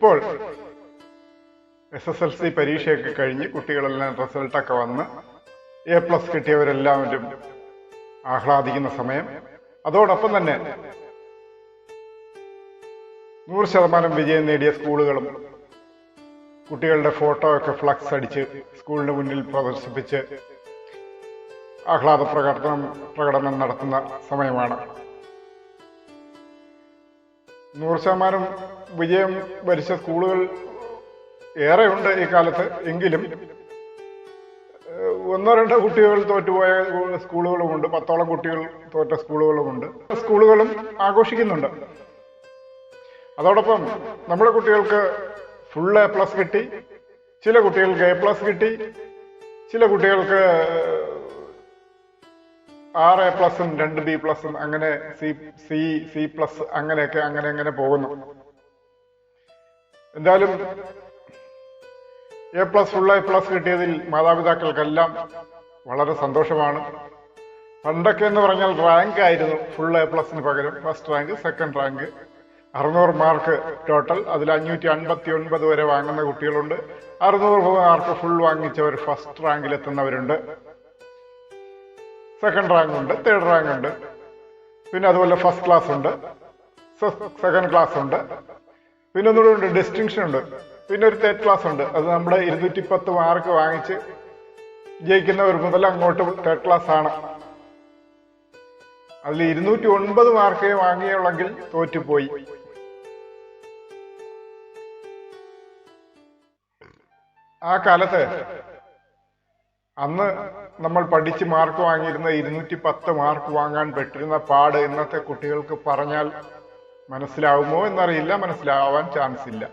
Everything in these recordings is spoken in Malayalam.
ഇപ്പോൾ എസ് എസ് എൽ സി പരീക്ഷയൊക്കെ കഴിഞ്ഞ് കുട്ടികളെല്ലാം റിസൾട്ടൊക്കെ വന്ന് എ പ്ലസ് കിട്ടിയവരെല്ലാവരും ആഹ്ലാദിക്കുന്ന സമയം. അതോടൊപ്പം തന്നെ നൂറ് ശതമാനം വിജയം നേടിയ സ്കൂളുകളും കുട്ടികളുടെ ഫോട്ടോ ഒക്കെ ഫ്ലക്സ് അടിച്ച് സ്കൂളിന് മുന്നിൽ പ്രദർശിപ്പിച്ച് ആഹ്ലാദ പ്രകടനം പ്രകടനം നടത്തുന്ന സമയമാണ്. നൂറ് ശതമാനം വിജയം വരിച്ച സ്കൂളുകൾ ഏറെയുണ്ട് ഈ കാലത്ത് എങ്കിലും ഒന്നോ രണ്ടോ കുട്ടികൾ തോറ്റുപോയ സ്കൂളുകളുമുണ്ട്. പത്തോളം കുട്ടികൾ തോറ്റ സ്കൂളുകളുമുണ്ട്. സ്കൂളുകളും ആഘോഷിക്കുന്നുണ്ട്. അതോടൊപ്പം നമ്മുടെ കുട്ടികൾക്ക് ഫുൾ എ പ്ലസ് കിട്ടി. ചില കുട്ടികൾക്ക് എ പ്ലസ് കിട്ടി. ചില കുട്ടികൾക്ക് ആർ എ പ്ലസും രണ്ട് ബി പ്ലസും അങ്ങനെ സി സി സി പ്ലസ് അങ്ങനെയൊക്കെ അങ്ങനെ അങ്ങനെ പോകുന്നു. എന്തായാലും A plus full A plus കിട്ടിയതിൽ മാതാപിതാക്കൾക്കെല്ലാം വളരെ സന്തോഷമാണ്. പണ്ടൊക്കെ എന്ന് പറഞ്ഞാൽ റാങ്ക് ആയിരുന്നു ഫുൾ എ പ്ലസിന് പകരം. ഫസ്റ്റ് റാങ്ക് സെക്കൻഡ് റാങ്ക് അറുന്നൂറ് മാർക്ക് ടോട്ടൽ അതിൽ അഞ്ഞൂറ്റി അൻപത്തി ഒൻപത് വരെ വാങ്ങുന്ന കുട്ടികളുണ്ട്. അറുന്നൂറ് മാർക്ക് ഫുൾ വാങ്ങിച്ചവർ ഫസ്റ്റ് റാങ്കിൽ എത്തുന്നവരുണ്ട്. സെക്കൻഡ് റാങ്ക് ഉണ്ട് തേർഡ് റാങ്ക് ഉണ്ട്. പിന്നെ അതുപോലെ ഫസ്റ്റ് ക്ലാസ് ഉണ്ട്. സെക്കൻഡ് ക്ലാസ് ഉണ്ട്. പിന്നെ ഒന്നുകൂടെ ഉണ്ട്. ഡിസ്റ്റിങ്ഷൻ ഉണ്ട്. പിന്നെ ഒരു തേർഡ് ക്ലാസ് ഉണ്ട്. അത് നമ്മുടെ ഇരുന്നൂറ്റി പത്ത് മാർക്ക് വാങ്ങിച്ച് ജയിക്കുന്നവർ മുതൽ അങ്ങോട്ട് തേർഡ് ക്ലാസ് ആണ്. അതിൽ ഇരുന്നൂറ്റി ഒൻപത് മാർക്കേ വാങ്ങിയുള്ളെങ്കിൽ തോറ്റുപോയി. ആ കാലത്ത് അന്ന് നമ്മൾ പഠിച്ച് മാർക്ക് വാങ്ങിയിരുന്ന ഇരുന്നൂറ്റി പത്ത് മാർക്ക് വാങ്ങാൻ പെട്ടിരുന്ന പാട് ഇന്നത്തെ കുട്ടികൾക്ക് പറഞ്ഞാൽ മനസ്സിലാവുമോ എന്നറിയില്ല മനസ്സിലാവാൻ ചാൻസ് ഇല്ല.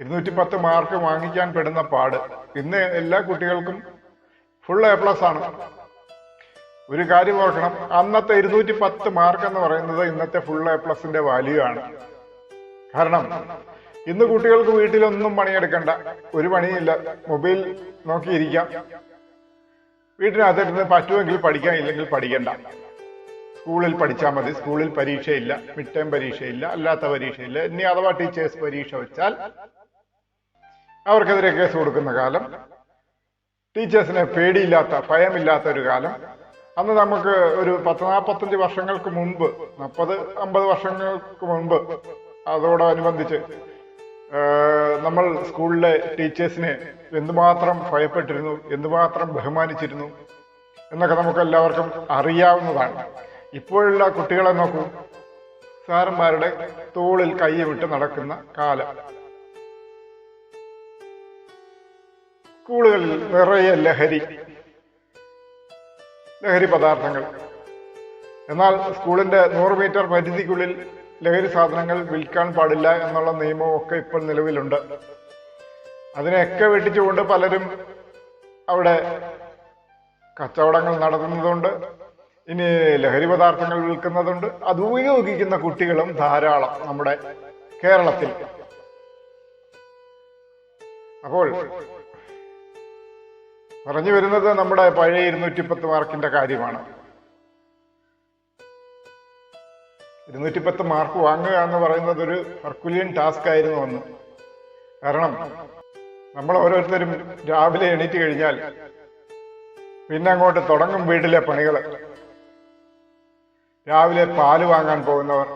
ഇരുന്നൂറ്റി പത്ത് മാർക്ക് വാങ്ങിക്കാൻ പെടുന്ന പാട്. ഇന്ന് എല്ലാ കുട്ടികൾക്കും ഫുൾ എ പ്ലസ് ആണ്. ഒരു കാര്യം ഓർക്കണം അന്നത്തെ ഇരുന്നൂറ്റി പത്ത് മാർക്ക് എന്ന് പറയുന്നത് ഇന്നത്തെ ഫുൾ എ പ്ലസിന്റെ വാല്യൂ ആണ്. കാരണം ഇന്ന് കുട്ടികൾക്ക് വീട്ടിലൊന്നും പണിയെടുക്കണ്ട. ഒരു പണിയില്ല. മൊബൈൽ നോക്കിയിരിക്കാം. വീട്ടിനകത്തിരുന്ന് പറ്റുമെങ്കിൽ പഠിക്കാം ഇല്ലെങ്കിൽ പഠിക്കണ്ട. സ്കൂളിൽ പഠിച്ചാൽ മതി. സ്കൂളിൽ പരീക്ഷയില്ല. Mid term പരീക്ഷയില്ല. അല്ലാത്ത പരീക്ഷയില്ല. ഇനി അഥവാ ടീച്ചേഴ്സ് പരീക്ഷ വെച്ചാൽ അവർക്കെതിരെ കേസ് കൊടുക്കുന്ന കാലം. ടീച്ചേഴ്സിനെ പേടിയില്ലാത്ത ഭയമില്ലാത്ത ഒരു കാലം. അന്ന് നമുക്ക് ഒരു പത്ത് നാൽപ്പത്തഞ്ച് വർഷങ്ങൾക്ക് മുമ്പ് നാൽപ്പത് അമ്പത് വർഷങ്ങൾക്ക് മുമ്പ് അതോടനുബന്ധിച്ച് നമ്മൾ സ്കൂളിലെ ടീച്ചേഴ്സിനെ എന്തുമാത്രം ഭയപ്പെട്ടിരുന്നു എന്തുമാത്രം ബഹുമാനിച്ചിരുന്നു എന്നൊക്കെ നമുക്ക് എല്ലാവർക്കും അറിയാവുന്നതാണ്. ഇപ്പോഴുള്ള കുട്ടികളെ നോക്കൂ. സാറന്മാരുടെ തോളിൽ കൈവിട്ട് നടക്കുന്ന കാലം. സ്കൂളുകളിൽ നിറയെ ലഹരി ലഹരി പദാർത്ഥങ്ങൾ. എന്നാൽ സ്കൂളിന്റെ നൂറ് മീറ്റർ പരിധിക്കുള്ളിൽ ലഹരി സാധനങ്ങൾ വിൽക്കാൻ പാടില്ല എന്നുള്ള നിയമവും ഒക്കെ ഇപ്പോൾ നിലവിലുണ്ട്. അതിനെയൊക്കെ വെട്ടിച്ചുകൊണ്ട് പലരും അവിടെ കച്ചവടങ്ങൾ നടത്തുന്നതുണ്ട് ഇനി ലഹരി പദാർത്ഥങ്ങൾ വിൽക്കുന്നതുണ്ട്. അത് ഉപയോഗിക്കുന്ന കുട്ടികളും ധാരാളം നമ്മുടെ കേരളത്തിൽ. അപ്പോൾ പറഞ്ഞു വരുന്നത് നമ്മുടെ പഴയ ഇരുന്നൂറ്റി പത്ത് മാർക്കിന്റെ കാര്യമാണ്. ഇരുന്നൂറ്റി പത്ത് മാർക്ക് വാങ്ങുക എന്ന് പറയുന്നത് ഒരു ഹർക്കുലിയൻ ടാസ്ക് ആയിരുന്നു അന്ന്. കാരണം നമ്മൾ ഓരോരുത്തരും രാവിലെ എണീറ്റ് കഴിഞ്ഞാൽ പിന്നെ അങ്ങോട്ട് തുടങ്ങും വീട്ടിലെ പണികൾ രാവിലെ പാൽ വാങ്ങാൻ പോകുന്നവർ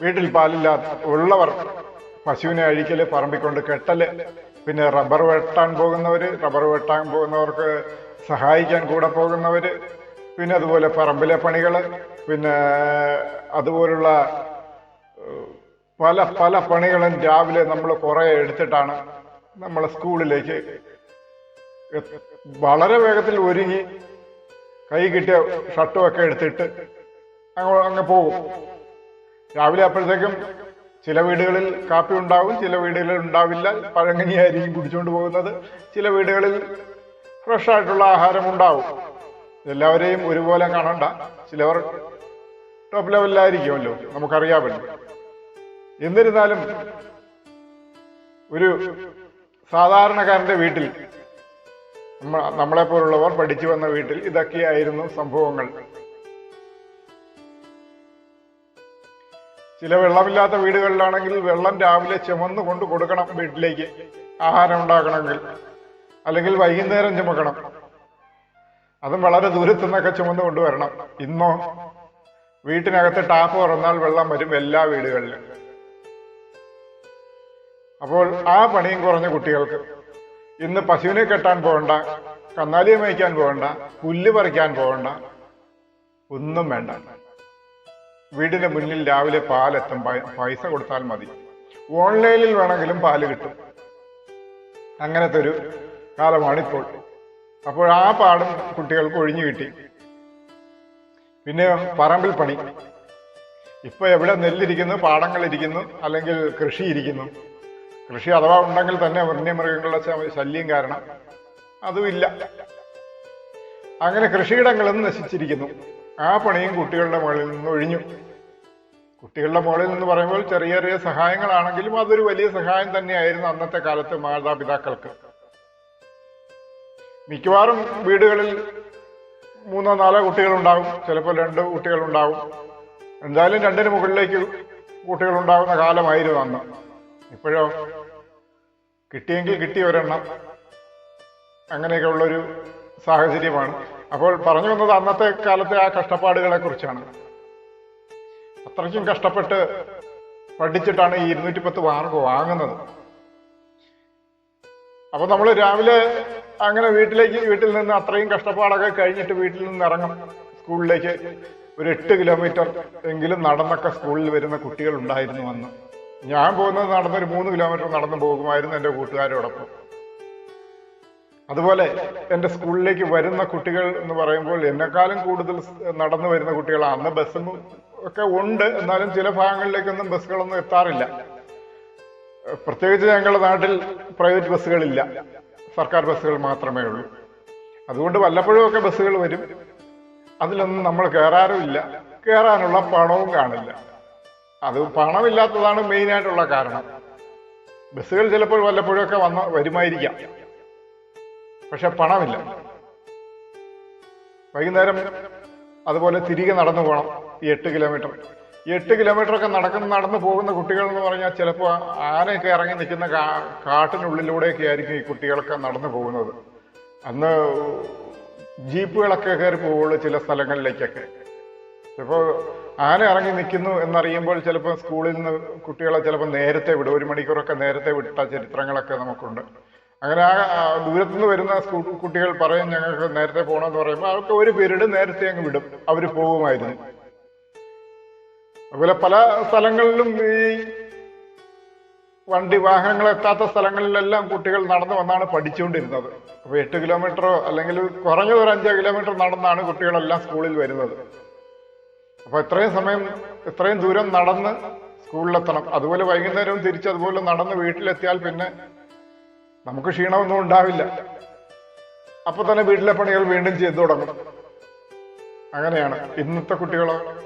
വീട്ടിൽ പാലില്ലാത്ത ഉള്ളവർ പശുവിനെ അഴിക്കൽ പറമ്പിക്കൊണ്ട് കെട്ടൽ പിന്നെ റബ്ബർ വെട്ടാൻ പോകുന്നവര് റബ്ബർ വെട്ടാൻ പോകുന്നവർക്ക് സഹായിക്കാൻ കൂടെ പോകുന്നവര് പിന്നെ അതുപോലെ പറമ്പിലെ പണികൾ പിന്നെ അതുപോലുള്ള പല പല പണികളും രാവിലെ നമ്മൾ കുറെ എടുത്തിട്ടാണ് നമ്മൾ സ്കൂളിലേക്ക് വളരെ വേഗത്തിൽ ഒരുങ്ങി കൈ കിട്ടിയ ഷർട്ടും ഒക്കെ എടുത്തിട്ട് അങ്ങ് അങ്ങ് പോകും. രാവിലെ അപ്പോഴത്തേക്കും ചില വീടുകളിൽ കാപ്പി ഉണ്ടാവും ചില വീടുകളിൽ ഉണ്ടാവില്ല. പഴങ്ങനിയായിരിക്കും കുടിച്ചുകൊണ്ട് പോകുന്നത്. ചില വീടുകളിൽ ഫ്രഷ് ആയിട്ടുള്ള ആഹാരം ഉണ്ടാവും. എല്ലാവരെയും ഒരുപോലെ കാണണ്ട. ചിലവർ ടോപ്പ് ലെവലിലായിരിക്കുമല്ലോ നമുക്കറിയാമല്ലോ. എന്നിരുന്നാലും ഒരു സാധാരണക്കാരന്റെ വീട്ടിൽ നമ്മളെപ്പോലുള്ളവർ പഠിച്ചു വന്ന വീട്ടിൽ ഇതൊക്കെയായിരുന്നു സംഭവങ്ങൾ. ചില വെള്ളമില്ലാത്ത വീടുകളിലാണെങ്കിൽ വെള്ളം രാവിലെ ചുമന്ന് കൊണ്ട് കൊടുക്കണം വീട്ടിലേക്ക്. ആഹാരം ഉണ്ടാക്കണമെങ്കിൽ. അല്ലെങ്കിൽ വൈകുന്നേരം ചുമക്കണം. അതും വളരെ ദൂരത്തു നിന്നൊക്കെ ചുമന്ന് കൊണ്ടുവരണം ഇന്നോ വീട്ടിനകത്ത് ടാപ്പ് തുറന്നാൽ വെള്ളം വരും എല്ലാ വീടുകളിലും. അപ്പോൾ ആ പണിയും കുറഞ്ഞ കുട്ടികൾക്ക്. ഇന്ന് പശുവിനെ കെട്ടാൻ പോകണ്ട കന്നാലിയെ മേയ്ക്കാൻ പോകണ്ട പുല്ല് പറിക്കാൻ പോകണ്ട. ഒന്നും വേണ്ട. വീടിന്റെ മുന്നിൽ രാവിലെ പാലെത്തും. പൈസ കൊടുത്താൽ മതി. ഓൺലൈനിൽ വേണമെങ്കിലും പാൽ കിട്ടും. അങ്ങനത്തെ ഒരു കാലമാണിപ്പോൾ. അപ്പോൾ ആ പാടും കുട്ടികൾക്ക് ഒഴിഞ്ഞു കിട്ടി. പിന്നെ പറമ്പിൽ പണി. ഇപ്പൊ എവിടെ നെല്ലിരിക്കുന്നു പാടങ്ങളിരിക്കുന്നു അല്ലെങ്കിൽ കൃഷി ഇരിക്കുന്നു കൃഷി അഥവാ ഉണ്ടെങ്കിൽ തന്നെ വന്യമൃഗങ്ങളുടെ ശല്യം കാരണം അതുമില്ല. അങ്ങനെ കൃഷിയിടങ്ങളും നശിച്ചിരിക്കുന്നു. ആ പണിയും കുട്ടികളുടെ മുകളിൽ നിന്ന് ഒഴിഞ്ഞു. കുട്ടികളുടെ മുകളിൽ നിന്ന് പറയുമ്പോൾ ചെറിയ ചെറിയ സഹായങ്ങളാണെങ്കിലും അതൊരു വലിയ സഹായം തന്നെയായിരുന്നു അന്നത്തെ കാലത്ത് മാതാപിതാക്കൾക്ക്. മിക്കവാറും വീടുകളിൽ മൂന്നോ നാലോ കുട്ടികളുണ്ടാവും. ചിലപ്പോൾ രണ്ട് കുട്ടികളുണ്ടാവും. എന്തായാലും രണ്ടിന് മുകളിലേക്ക് കുട്ടികളുണ്ടാവുന്ന കാലമായിരുന്നു അന്ന്. ഇപ്പോഴോ കിട്ടിയെങ്കിൽ കിട്ടിയ ഒരെണ്ണം. അങ്ങനെയൊക്കെ ഉള്ളൊരു സാഹചര്യമാണ്. അപ്പോൾ പറഞ്ഞു വന്നത് അന്നത്തെ കാലത്തെ ആ കഷ്ടപ്പാടുകളെ കുറിച്ചാണ് അത്രയ്ക്കും കഷ്ടപ്പെട്ട് പഠിച്ചിട്ടാണ് ഈ ഇരുന്നൂറ്റി പത്ത് മാർക്ക് വാങ്ങുന്നത്. അപ്പൊ നമ്മൾ രാവിലെ അങ്ങനെ വീട്ടിലേക്ക് വീട്ടിൽ നിന്ന് അത്രയും കഷ്ടപ്പാടൊക്കെ കഴിഞ്ഞിട്ട് വീട്ടിൽ നിന്ന് ഇറങ്ങും സ്കൂളിലേക്ക് ഒരു എട്ട് കിലോമീറ്റർ എങ്കിലും നടന്നൊക്കെ സ്കൂളിൽ വരുന്ന കുട്ടികൾ ഉണ്ടായിരുന്നു അന്ന്. ഞാൻ പോകുന്നത് നടന്നൊരു മൂന്ന് കിലോമീറ്റർ നടന്നു പോകുമായിരുന്നു എന്റെ കൂട്ടുകാരോടൊപ്പം. അതുപോലെ എന്റെ സ്കൂളിലേക്ക് വരുന്ന കുട്ടികൾ എന്ന് പറയുമ്പോൾ എന്നെക്കാളും കൂടുതൽ നടന്നു വരുന്ന കുട്ടികളാണ് അന്ന് ബസ്സും ഒക്കെ ഉണ്ട്. എന്നാലും ചില ഭാഗങ്ങളിലേക്കൊന്നും ബസ്സുകളൊന്നും എത്താറില്ല. പ്രത്യേകിച്ച് ഞങ്ങളുടെ നാട്ടിൽ പ്രൈവറ്റ് ബസ്സുകളില്ല സർക്കാർ ബസ്സുകൾ മാത്രമേ ഉള്ളൂ. അതുകൊണ്ട് വല്ലപ്പോഴും ഒക്കെ ബസ്സുകൾ വരും. അതിലൊന്നും നമ്മൾ കയറാറുമില്ല കയറാനുള്ള പണവും കാണില്ല. അത് പണമില്ലാത്തതാണ് മെയിൻ ആയിട്ടുള്ള കാരണം. ബസ്സുകൾ ചിലപ്പോൾ വല്ലപ്പോഴൊക്കെ വന്ന വരുമായിരിക്കാം. പക്ഷെ പണമില്ല. വൈകുന്നേരം അതുപോലെ തിരികെ നടന്നു പോകണം ഈ എട്ട് കിലോമീറ്റർ എട്ട് കിലോമീറ്റർ ഒക്കെ നടക്കുന്ന നടന്നു പോകുന്ന കുട്ടികൾ എന്ന് പറഞ്ഞാൽ ചിലപ്പോൾ ആനയൊക്കെ ഇറങ്ങി നിൽക്കുന്ന കാട്ടിനുള്ളിലൂടെയൊക്കെ ആയിരിക്കും ഈ കുട്ടികളൊക്കെ നടന്നു പോകുന്നത്. അന്ന് ജീപ്പുകളൊക്കെ കയറി പോവുള്ളൂ ചില സ്ഥലങ്ങളിലേക്കൊക്കെ. ചിലപ്പോൾ ആന ഇറങ്ങി നിൽക്കുന്നു എന്നറിയുമ്പോൾ ചിലപ്പോൾ സ്കൂളിൽ നിന്ന് കുട്ടികളെ ചിലപ്പോൾ നേരത്തെ വിടും. ഒരു മണിക്കൂറൊക്കെ നേരത്തെ വിട്ട ചരിത്രങ്ങളൊക്കെ നമുക്കുണ്ട്. അങ്ങനെ ആ ദൂരത്തു ദൂരത്തുനിന്ന് വരുന്ന സ്കൂൾ കുട്ടികൾ പറയും ഞങ്ങൾക്ക് നേരത്തെ പോകണമെന്ന് പറയുമ്പോൾ അവർക്ക് ഒരു പീരീഡ് നേരത്തെ അങ്ങ് വിടും. അവർ പോകുമായിരുന്നു. അതുപോലെ പല സ്ഥലങ്ങളിലും ഈ വണ്ടി വാഹനങ്ങൾ എത്താത്ത സ്ഥലങ്ങളിലെല്ലാം കുട്ടികൾ നടന്നു വന്നാണ് പഠിച്ചുകൊണ്ടിരുന്നത്. അപ്പോൾ എട്ട് കിലോമീറ്ററോ അല്ലെങ്കിൽ കുറഞ്ഞത് ഒരു അഞ്ചോ കിലോമീറ്റർ നടന്നാണ് കുട്ടികളെല്ലാം സ്കൂളിൽ വരുന്നത്. അപ്പൊ ഇത്രയും സമയം ഇത്രയും ദൂരം നടന്ന് സ്കൂളിലെത്തണം. അതുപോലെ വൈകുന്നേരവും തിരിച്ച് അതുപോലെ നടന്ന് വീട്ടിലെത്തിയാൽ പിന്നെ നമുക്ക് ക്ഷീണമൊന്നും ഉണ്ടാവില്ല. അപ്പൊ തന്നെ വീട്ടിലെ പണികൾ വീണ്ടും ചെയ്തു തുടങ്ങും. അങ്ങനെയാണ്. ഇന്നത്തെ കുട്ടികൾ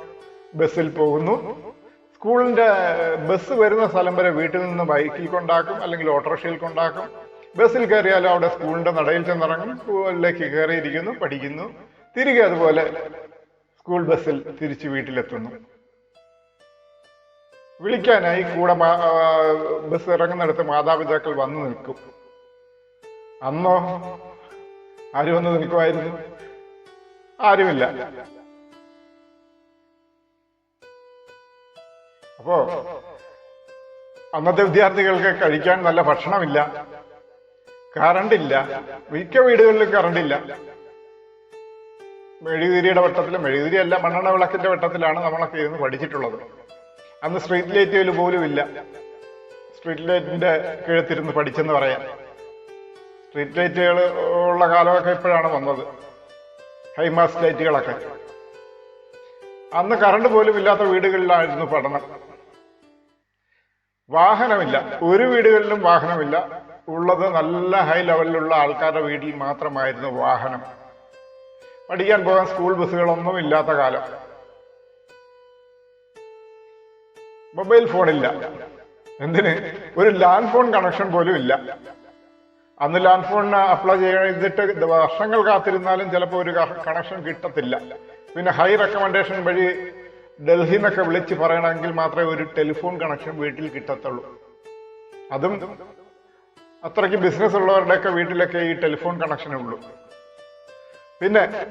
ബസ്സിൽ പോകുന്നു. സ്കൂളിന്റെ ബസ് വരുന്ന സ്ഥലം വരെ വീട്ടിൽ നിന്ന് ബൈക്കിൽ കൊണ്ടാക്കും അല്ലെങ്കിൽ ഓട്ടോറിക്ഷയിൽ കൊണ്ടാക്കും. ബസ്സിൽ കയറിയാലും അവിടെ സ്കൂളിന്റെ നടയിൽ ചെന്നിറങ്ങും. സ്കൂളിലേക്ക് കയറിയിരിക്കുന്നു പഠിക്കുന്നു. തിരികെ അതുപോലെ സ്കൂൾ ബസ്സിൽ തിരിച്ച് വീട്ടിലെത്തുന്നു. വിളിക്കാനായി കൂടെ ബസ് ഇറങ്ങുന്നിടത്ത് മാതാപിതാക്കൾ വന്നു നിൽക്കും. അന്നോ ആര് വന്ന് നിൽക്കുമായിരുന്നു ആരുമില്ല. അപ്പോ അന്നത്തെ വിദ്യാർത്ഥികൾക്ക് കഴിക്കാൻ നല്ല ഭക്ഷണമില്ല. കറണ്ടില്ല. മിക്ക വീടുകളിലും കറണ്ട് ഇല്ല മെഴുകുതിരിയുടെ വട്ടത്തിൽ മെഴുകുതിരി അല്ല മണ്ണെണ്ണ വിളക്കിന്റെ വട്ടത്തിലാണ് നമ്മളൊക്കെ ഇരുന്ന് പഠിച്ചിട്ടുള്ളത്. അന്ന് സ്ട്രീറ്റ് ലൈറ്റുകൾ പോലും ഇല്ല. സ്ട്രീറ്റ് ലൈറ്റിന്റെ കീഴത്തിരുന്ന് പഠിച്ചെന്ന് പറയാം. സ്ട്രീറ്റ് ലൈറ്റുകൾ ഉള്ള കാലമൊക്കെ ഇപ്പോഴാണ് വന്നത്. ഹൈമാസ് ലൈറ്റുകളൊക്കെ അന്ന് കറണ്ട് പോലും ഇല്ലാത്ത വീടുകളിലായിരുന്നു പഠനം. വാഹനമില്ല. ഒരു വീടുകളിലും വാഹനമില്ല. ഉള്ളത് നല്ല ഹൈ ലെവലിലുള്ള ആൾക്കാരുടെ വീട്ടിൽ മാത്രമായിരുന്നു വാഹനം. പഠിക്കാൻ പോകാൻ സ്കൂൾ ബസ്സുകളൊന്നും ഇല്ലാത്ത കാലം. മൊബൈൽ ഫോൺ ഇല്ല. എന്തിന്? ഒരു ലാൻഡ് ഫോൺ കണക്ഷൻ പോലും ഇല്ല. അന്ന് ലാൻഡ് ഫോണിന് അപ്ലൈ ചെയ്തിട്ട് വർഷങ്ങൾ കാത്തിരുന്നാലും ചിലപ്പോൾ ഒരു കണക്ഷൻ കിട്ടത്തില്ല. പിന്നെ ഹൈ റെക്കമെൻഡേഷൻ വഴി ഡൽഹിയിൽ നിന്നൊക്കെ വിളിച്ച് പറയണമെങ്കിൽ മാത്രമേ ഒരു ടെലിഫോൺ കണക്ഷൻ വീട്ടിൽ കിട്ടത്തുള്ളൂ. അതും അത്രയ്ക്ക് ബിസിനസ് ഉള്ളവരുടെയൊക്കെ വീട്ടിലൊക്കെ ഈ ടെലിഫോൺ കണക്ഷൻ ഉള്ളൂ. പിന്നെ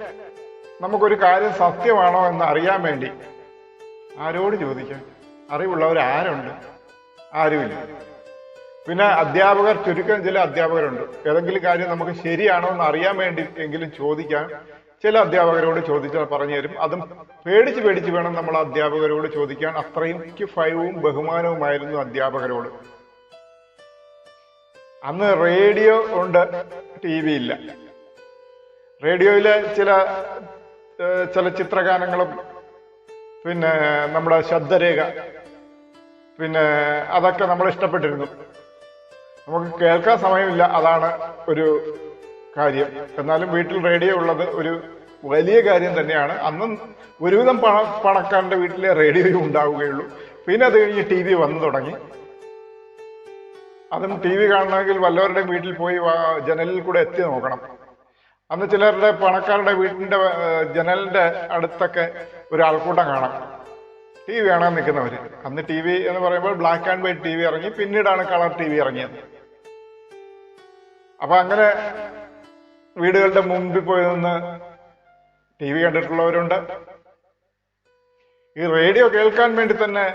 നമുക്കൊരു കാര്യം സത്യമാണോ എന്ന് അറിയാൻ വേണ്ടി. ആരോട് ചോദിക്കാം? അറിവുള്ളവർ ആരുണ്ട്? ആരുമില്ല. പിന്നെ അധ്യാപകർ ചുരുക്കം ചില അധ്യാപകരുണ്ട്. ഏതെങ്കിലും കാര്യം നമുക്ക് ശരിയാണോ എന്ന് അറിയാൻ വേണ്ടി എങ്കിലും ചോദിക്കാൻ ചില അധ്യാപകരോട് ചോദിച്ചാൽ പറഞ്ഞു തരും. അതും പേടിച്ച് പേടിച്ച് വേണം നമ്മൾ അധ്യാപകരോട് ചോദിക്കാൻ. അത്രയും ഭയവും ബഹുമാനവുമായിരുന്നു അധ്യാപകരോട്. അന്ന് റേഡിയോ ഉണ്ട് ടി വി ഇല്ല. റേഡിയോയിലെ ചില ചില ചിത്രഗാനങ്ങളും പിന്നെ നമ്മുടെ ശബ്ദരേഖ പിന്നെ അതൊക്കെ നമ്മൾ ഇഷ്ടപ്പെട്ടിരുന്നു. നമുക്ക് കേൾക്കാൻ സമയമില്ല അതാണ് ഒരു കാര്യം. എന്നാലും വീട്ടിൽ റേഡിയോ ഉള്ളത് ഒരു വലിയ കാര്യം തന്നെയാണ്. അന്നും ഒരുവിധം പണ പണക്കാരന്റെ വീട്ടിലെ റേഡിയോയും ഉണ്ടാവുകയുള്ളൂ. പിന്നെ അത് കഴിഞ്ഞ് ടി വി വന്നു തുടങ്ങി. അതും ടി വി കാണണമെങ്കിൽ വല്ലവരുടെയും വീട്ടിൽ പോയി ജനലിൽ കൂടെ എത്തി നോക്കണം. അന്ന് ചിലരുടെ പണക്കാരുടെ വീടിന്റെ ജനലിന്റെ അടുത്തൊക്കെ ഒരു ആൾക്കൂട്ടം കാണാം. ടി വി കാണാൻ നിൽക്കുന്നവര്. അന്ന് ടി വി എന്ന് പറയുമ്പോൾ black and white T V ഇറങ്ങി പിന്നീടാണ് കളർ ടി വി ഇറങ്ങിയത്. അപ്പൊ അങ്ങനെ വീടുകളുടെ മുമ്പിൽ പോയി നിന്ന് ടി വി കണ്ടിട്ടുള്ളവരുണ്ട്. ഈ റേഡിയോ കേൾക്കാൻ വേണ്ടി തന്നെ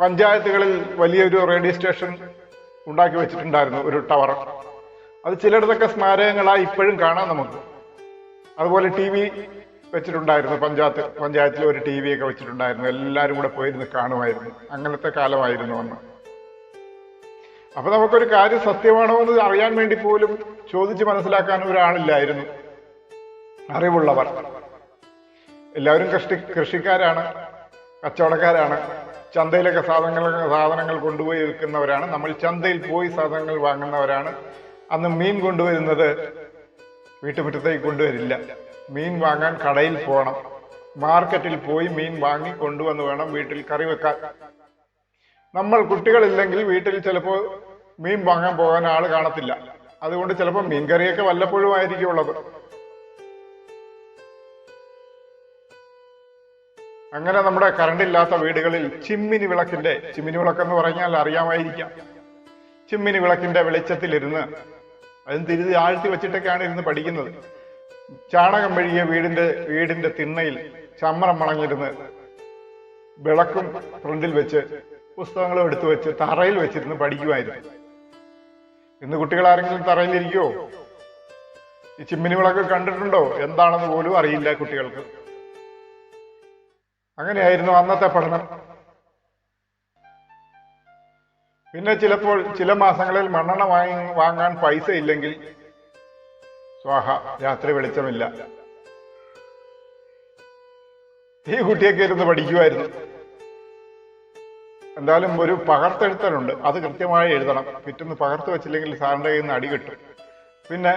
പഞ്ചായത്തുകളിൽ വലിയൊരു റേഡിയോ സ്റ്റേഷൻ ഉണ്ടാക്കി വെച്ചിട്ടുണ്ടായിരുന്നു ഒരു ടവർ. അത് ചിലയിടത്തൊക്കെ സ്മാരകങ്ങളായി ഇപ്പോഴും കാണാം നമുക്ക്. അതുപോലെ ടി വി വെച്ചിട്ടുണ്ടായിരുന്നു പഞ്ചായത്ത് പഞ്ചായത്തിൽ ഒരു ടി വി ഒക്കെ വെച്ചിട്ടുണ്ടായിരുന്നു. എല്ലാവരും കൂടെ പോയിരുന്ന് കാണുമായിരുന്നു. അങ്ങനത്തെ കാലമായിരുന്നു അന്ന്. അപ്പൊ നമുക്കൊരു കാര്യം സത്യമാണോ എന്ന് അറിയാൻ വേണ്ടി പോലും ചോദിച്ച് മനസ്സിലാക്കാൻ ഒരാളില്ലായിരുന്നു. അറിവുള്ളവർ. എല്ലാവരും കൃഷി കൃഷിക്കാരാണ് കച്ചവടക്കാരാണ്. ചന്തയിലൊക്കെ സാധനങ്ങൾ സാധനങ്ങൾ കൊണ്ടുപോയി വിൽക്കുന്നവരാണ്. നമ്മൾ ചന്തയിൽ പോയി സാധനങ്ങൾ വാങ്ങുന്നവരാണ്. അന്ന് മീൻ കൊണ്ടുവരുന്നത് വീട്ടുമുറ്റത്തേക്ക് കൊണ്ടുവരില്ല. മീൻ വാങ്ങാൻ കടയിൽ പോകണം. മാർക്കറ്റിൽ പോയി മീൻ വാങ്ങി കൊണ്ടുവന്ന് വേണം വീട്ടിൽ കറി വെക്കാൻ. നമ്മൾ കുട്ടികളില്ലെങ്കിൽ വീട്ടിൽ ചിലപ്പോൾ മീൻ വാങ്ങാൻ പോകാൻ ആൾ കാണത്തില്ല. അതുകൊണ്ട് ചിലപ്പോൾ മീൻകറിയൊക്കെ വല്ലപ്പോഴും ആയിരിക്കും ഉള്ളത്. അങ്ങനെ നമ്മുടെ കറണ്ട് ഇല്ലാത്ത വീടുകളിൽ ചിമ്മിനി വിളക്കിന്റെ ചിമ്മിനി വിളക്കെന്ന് പറഞ്ഞാൽ അറിയാമായിരിക്കാം. ചിമ്മിനി വിളക്കിന്റെ വെളിച്ചത്തിലിരുന്ന് അതും തിരുതി ആഴ്ത്തി വെച്ചിട്ടൊക്കെയാണ് ഇരുന്ന് പഠിക്കുന്നത്. ചാണകം മെഴുകിയ വീടിന്റെ വീടിന്റെ തിണ്ണയിൽ ചമ്മറം മണങ്ങിരുന്ന് വിളക്കും ഫ്രണ്ടിൽ വെച്ച് പുസ്തകങ്ങളും എടുത്തു വെച്ച് തറയിൽ വെച്ചിരുന്ന് പഠിക്കുമായിരുന്നു. ഇന്ന് കുട്ടികൾ ആരെങ്കിലും തറയിലിരിക്കുവോ ഈ ചിമ്മിനി വിളക്ക് കണ്ടിട്ടുണ്ടോ? എന്താണെന്ന് പോലും അറിയില്ല കുട്ടികൾക്ക്. അങ്ങനെയായിരുന്നു അന്നത്തെ പഠനം. പിന്നെ ചിലപ്പോൾ ചില മാസങ്ങളിൽ മണ്ണെണ്ണ വാങ്ങി വാങ്ങാൻ പൈസ ഇല്ലെങ്കിൽ സ്വാഹ രാത്രി വെളിച്ചമില്ല. ഈ കുട്ടിയൊക്കെ ഇരുന്ന് പഠിക്കുമായിരുന്നു എന്തായാലും ഒരു പകർത്തെഴുത്തലുണ്ട്. അത് കൃത്യമായി എഴുതണം. പിറ്റൊന്ന് പകർത്ത് വെച്ചില്ലെങ്കിൽ സാറിന്റെ കയ്യിൽ നിന്ന് അടി കിട്ടും. പിന്നെ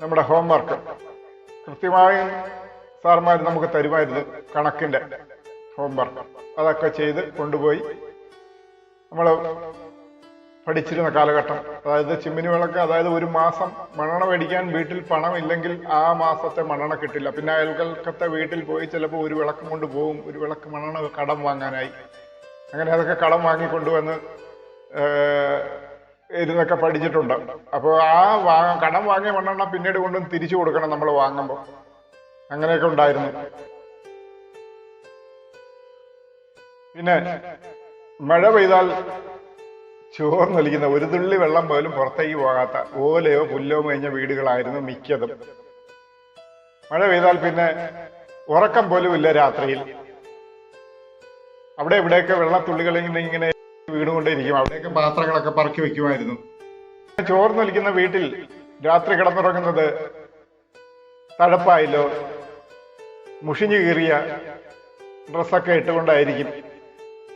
നമ്മുടെ ഹോംവർക്ക് കൃത്യമായി സാർമാർ നമുക്ക് തരുമായിരുന്നു കണക്കിന്റെ ഹോംവർക്ക് അതൊക്കെ ചെയ്ത് കൊണ്ടുപോയി. നമ്മൾ പഠിച്ചിരുന്ന കാലഘട്ടം. അതായത് ചിമ്മിനി വിളക്ക് അതായത് ഒരു മാസം മണ്ണെണ്ണ മേടിക്കാൻ വീട്ടിൽ പണം ഇല്ലെങ്കിൽ ആ മാസത്തെ മണ്ണെണ്ണ കിട്ടില്ല. പിന്നെ അയൽക്കത്തെ വീട്ടിൽ പോയി ചിലപ്പോൾ ഒരു വിളക്ക് കൊണ്ട് പോകും ഒരു വിളക്ക് മണ്ണെണ്ണ കടം വാങ്ങാനായി. അങ്ങനെ അതൊക്കെ കടം വാങ്ങിക്കൊണ്ടുവന്ന് ഇരുന്നൊക്കെ പഠിച്ചിട്ടുണ്ട്. അപ്പോൾ ആ വാ കടം വാങ്ങിയ മണ്ണെണ്ണ പിന്നീട് കൊണ്ടും തിരിച്ചു കൊടുക്കണം നമ്മൾ വാങ്ങുമ്പോൾ അങ്ങനെയൊക്കെ ഉണ്ടായിരുന്നു. പിന്നെ മഴ പെയ്താൽ ചോർന്നൊലിക്കുന്ന ഒരു തുള്ളി വെള്ളം പോലും പുറത്തേക്ക് പോകാത്ത ഓലയോ പുല്ലോ മേഞ്ഞ വീടുകളായിരുന്നു മിക്കതും. മഴ പെയ്താൽ പിന്നെ ഉറക്കം പോലുമില്ല രാത്രിയിൽ. അവിടെ ഇവിടെയൊക്കെ വെള്ളത്തുള്ളികൾ ഇങ്ങനെ ഇങ്ങനെ വീണുകൊണ്ടേയിരിക്കും. അവിടെയൊക്കെ പാത്രങ്ങളൊക്കെ പറക്കി വെക്കുമായിരുന്നു. ചോർന്നൊലിക്കുന്ന വീട്ടിൽ രാത്രി കിടന്നുറങ്ങുന്നത് തഴപ്പായല്ലോ മുഷിഞ്ഞു കീറിയ ഡ്രസ്സൊക്കെ ഇട്ടുകൊണ്ടായിരിക്കും.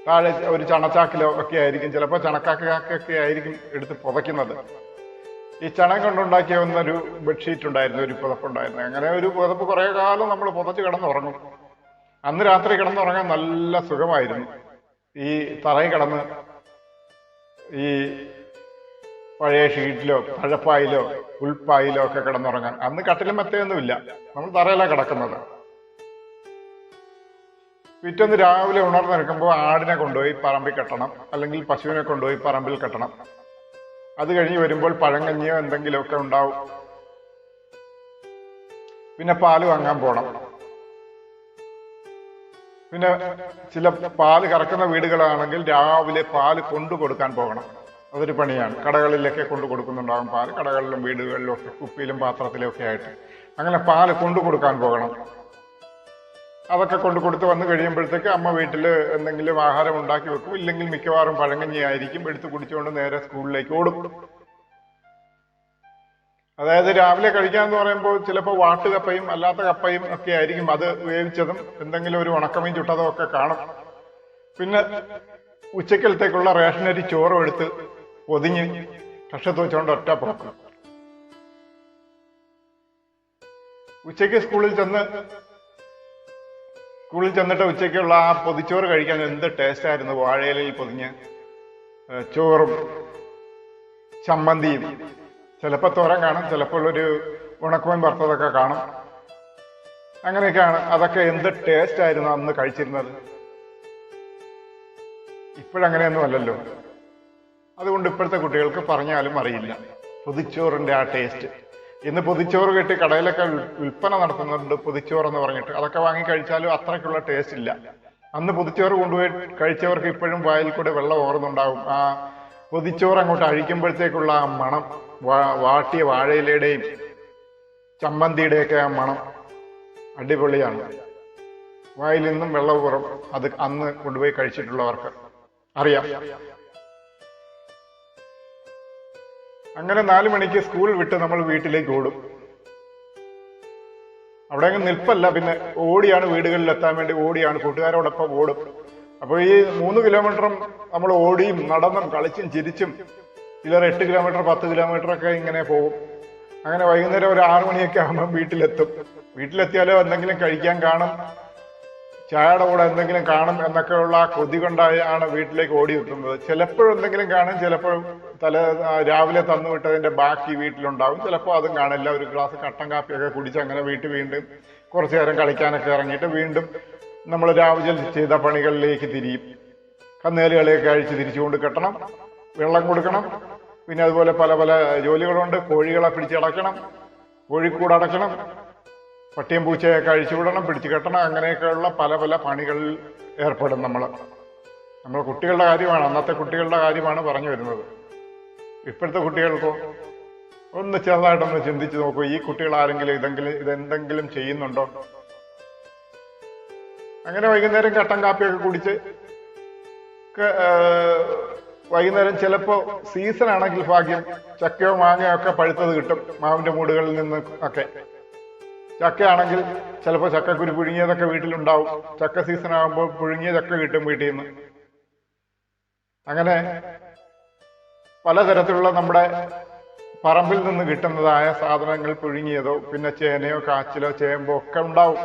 താഴെ ഒരു ചണച്ചാക്കിലോ ഒക്കെ ആയിരിക്കും. ചിലപ്പോൾ ചണക്കാക്കൊക്കെ ആയിരിക്കും എടുത്ത് പുതയ്ക്കുന്നത്. ഈ ചണം കൊണ്ടുണ്ടാക്കിയ ഒന്നൊരു ബെഡ്ഷീറ്റ് ഉണ്ടായിരുന്നു ഒരു പുതപ്പുണ്ടായിരുന്നു. അങ്ങനെ ഒരു പുതപ്പ് കുറേ കാലം നമ്മൾ പുതച്ച് കിടന്നുറങ്ങും. അന്ന് രാത്രി കിടന്നുറങ്ങാൻ നല്ല സുഖമായിരുന്നു. ഈ തറയിൽ കിടന്ന് ഈ പഴയ ഷീറ്റിലോ തഴപ്പായിലോ ഉൾപ്പായിലോ ഒക്കെ കിടന്നുറങ്ങാൻ. അന്ന് കട്ടിലും മെത്തയൊന്നുമില്ല. നമ്മൾ തറയിലാണ് കിടക്കുന്നത്. പിറ്റേന്ന് രാവിലെ ഉണർന്നിരിക്കുമ്പോൾ ആടിനെ കൊണ്ടുപോയി പറമ്പിൽ കെട്ടണം അല്ലെങ്കിൽ പശുവിനെ കൊണ്ടുപോയി പറമ്പിൽ കെട്ടണം. അത് കഴിഞ്ഞ് വരുമ്പോൾ പഴങ്കഞ്ഞിയോ എന്തെങ്കിലുമൊക്കെ ഉണ്ടാവും. പിന്നെ പാൽ വാങ്ങാൻ പോണം. പിന്നെ ചില പാൽ കറക്കുന്ന വീടുകളാണെങ്കിൽ രാവിലെ പാൽ കൊണ്ടു കൊടുക്കാൻ പോകണം. അതൊരു പണിയാണ്. കടകളിലൊക്കെ കൊണ്ടു കൊടുക്കുന്നുണ്ടാകും പാൽ. കടകളിലും വീടുകളിലും ഒക്കെ കുപ്പിയിലും പാത്രത്തിലും ഒക്കെ ആയിട്ട്. അങ്ങനെ പാൽ കൊണ്ടു കൊടുക്കാൻ പോകണം. അതൊക്കെ കൊണ്ട് കൊടുത്ത് വന്നു കഴിയുമ്പോഴത്തേക്ക് അമ്മ വീട്ടിൽ എന്തെങ്കിലും ആഹാരം ഉണ്ടാക്കി വെക്കും. ഇല്ലെങ്കിൽ മിക്കവാറും പഴങ്കഞ്ഞിയായിരിക്കും എടുത്ത് കുടിച്ചുകൊണ്ട് നേരെ സ്കൂളിലേക്ക് ഓടും. അതായത് രാവിലെ കഴിക്കാന്ന് പറയുമ്പോൾ ചിലപ്പോൾ വാട്ടുകപ്പയും അല്ലാത്ത കപ്പയും ഒക്കെ ആയിരിക്കും അത് വേവിച്ചതും എന്തെങ്കിലും ഒരു ഉണക്കമീൻ ചുട്ടതും ഒക്കെ കാണും. പിന്നെ ഉച്ചക്കലത്തേക്കുള്ള റേഷനരി ചോറും എടുത്ത് ഒതുങ്ങി കഷത്ത് വെച്ചുകൊണ്ട് ഒറ്റ പോക്ക് ഉച്ചയ്ക്ക് സ്കൂളിൽ ചെന്ന് സ്കൂളിൽ ചെന്നിട്ട് ഉച്ചയ്ക്കുള്ള ആ പൊതിച്ചോറ് കഴിക്കാൻ എന്ത് ടേസ്റ്റ് ആയിരുന്നു? വാഴയിലയിൽ പൊതിഞ്ഞ് ചോറും ചമ്മന്തിയും. ചിലപ്പോൾ തോരൻ കാണും ചിലപ്പോൾ ഒരു ഉണക്കമീൻ വറുത്തതൊക്കെ കാണും. അങ്ങനെയൊക്കെയാണ് അതൊക്കെ എന്ത് ടേസ്റ്റ് ആയിരുന്നു അന്ന് കഴിച്ചിരുന്നത്? ഇപ്പോഴങ്ങനെയൊന്നും അല്ലല്ലോ. അതുകൊണ്ട് ഇപ്പോഴത്തെ കുട്ടികൾക്ക് പറഞ്ഞാലും അറിയില്ല. പൊതിച്ചോറിന്റെ ആ ടേസ്റ്റ് ഇന്ന് പൊതിച്ചോറ് കെട്ടി കടയിലൊക്കെ വിൽ- വിൽപ്പന നടത്തുന്നുണ്ട് പൊതിച്ചോറ് എന്ന് പറഞ്ഞിട്ട്. അതൊക്കെ വാങ്ങി കഴിച്ചാലും അത്രയ്ക്കുള്ള ടേസ്റ്റ് ഇല്ല. അന്ന് പൊതിച്ചോറ് കൊണ്ടുപോയി കഴിച്ചവർക്ക് ഇപ്പോഴും വായിൽ കൂടെ വെള്ളം ഓർന്നുണ്ടാവും ആ പൊതിച്ചോറ് അങ്ങോട്ട് അഴിക്കുമ്പോഴത്തേക്കുള്ള ആ മണം വാട്ടിയ വാഴയിലയുടെയും ചമ്മന്തിയുടെയൊക്കെ ആ മണം അടിപൊളിയാണ്. വായിൽ നിന്നും വെള്ളം പുറം അത് അന്ന് കൊണ്ടുപോയി കഴിച്ചിട്ടുള്ളവർക്ക്. അറിയാം. അങ്ങനെ നാലു മണിക്ക് സ്കൂൾ വിട്ട് നമ്മൾ വീട്ടിലേക്ക് ഓടും. അവിടെ അങ്ങ് നിൽപ്പല്ല പിന്നെ ഓടിയാണ് വീടുകളിൽ എത്താൻ വേണ്ടി ഓടിയാണ് കൂട്ടുകാരോടൊപ്പം ഓടും. അപ്പോൾ ഈ മൂന്ന് കിലോമീറ്ററും നമ്മൾ ഓടിയും നടന്നും കളിച്ചും ചിരിച്ചും ചിലർ എട്ട് കിലോമീറ്റർ പത്ത് കിലോമീറ്റർ ഒക്കെ ഇങ്ങനെ പോകും. അങ്ങനെ വൈകുന്നേരം ഒരു ആറു മണിയൊക്കെ ആകുമ്പോൾ വീട്ടിലെത്തും. വീട്ടിലെത്തിയാലോ എന്തെങ്കിലും കഴിക്കാൻ കാണും. ചായയുടെ കൂടെ എന്തെങ്കിലും കാണും എന്നൊക്കെയുള്ള ആ കൊതി കൊണ്ടാണ് വീട്ടിലേക്ക് ഓടി എത്തുന്നത് ചിലപ്പോഴും എന്തെങ്കിലും കാണും ചിലപ്പോൾ തല രാവിലെ തന്നു വിട്ടതിന്റെ ബാക്കി വീട്ടിലുണ്ടാവും. ചിലപ്പോൾ അതും കാണില്ല. ഒരു ഗ്ലാസ് കട്ടൻ കാപ്പിയൊക്കെ കുടിച്ച് അങ്ങനെ വീട്ടിൽ വീണ്ടും കുറച്ചു നേരം കളിക്കാനൊക്കെ ഇറങ്ങിയിട്ട് വീണ്ടും നമ്മൾ രാവിലെ ചെയ്ത പണികളിലേക്ക് തിരിയും. കന്നുകാലികളെയൊക്കെ അഴിച്ച് തിരിച്ചുകൊണ്ട് കെട്ടണം വെള്ളം കൊടുക്കണം. പിന്നെ അതുപോലെ പല പല ജോലികളുണ്ട്. കോഴികളെ പിടിച്ചടക്കണം കോഴിക്കൂട് അടക്കണം. പട്ടിയും പൂച്ചയൊക്കെ അഴിച്ചു വിടണം പിടിച്ചു കെട്ടണം അങ്ങനെയൊക്കെയുള്ള പല പല പണികളിൽ ഏർപ്പെടും നമ്മൾ. നമ്മൾ കുട്ടികളുടെ കാര്യമാണ് അന്നത്തെ കുട്ടികളുടെ കാര്യമാണ് പറഞ്ഞു വരുന്നത്. ഇപ്പോഴത്തെ കുട്ടികൾക്കോ? ഒന്ന് ചെറുതായിട്ടൊന്ന് ചിന്തിച്ച് നോക്കൂ ഈ കുട്ടികൾ ആരെങ്കിലും ഇതെങ്കിലും ഇതെന്തെങ്കിലും ചെയ്യുന്നുണ്ടോ? അങ്ങനെ വൈകുന്നേരം കട്ടൻ കാപ്പിയൊക്കെ കുടിച്ച് വൈകുന്നേരം ചിലപ്പോൾ സീസൺ ആണെങ്കിൽ ഭാഗ്യം ചക്കയോ മാങ്ങയോ ഒക്കെ പഴുത്തത് കിട്ടും മാവിന്റെ മൂടുകളിൽ നിന്ന് ഒക്കെ. ചക്കയാണെങ്കിൽ ചിലപ്പോൾ ചക്കക്കുരു പുഴുങ്ങിയതൊക്കെ വീട്ടിലുണ്ടാവും. ചക്ക സീസൺ ആകുമ്പോൾ പുഴുങ്ങിയ ചക്ക കിട്ടും വീട്ടിൽ നിന്ന് അങ്ങനെ പലതരത്തിലുള്ള നമ്മുടെ പറമ്പിൽ നിന്ന് കിട്ടുന്നതായ സാധനങ്ങൾ പുഴുങ്ങിയതോ പിന്നെ ചേനയോ കാച്ചിലോ ചേമ്പോ ഒക്കെ ഉണ്ടാവും.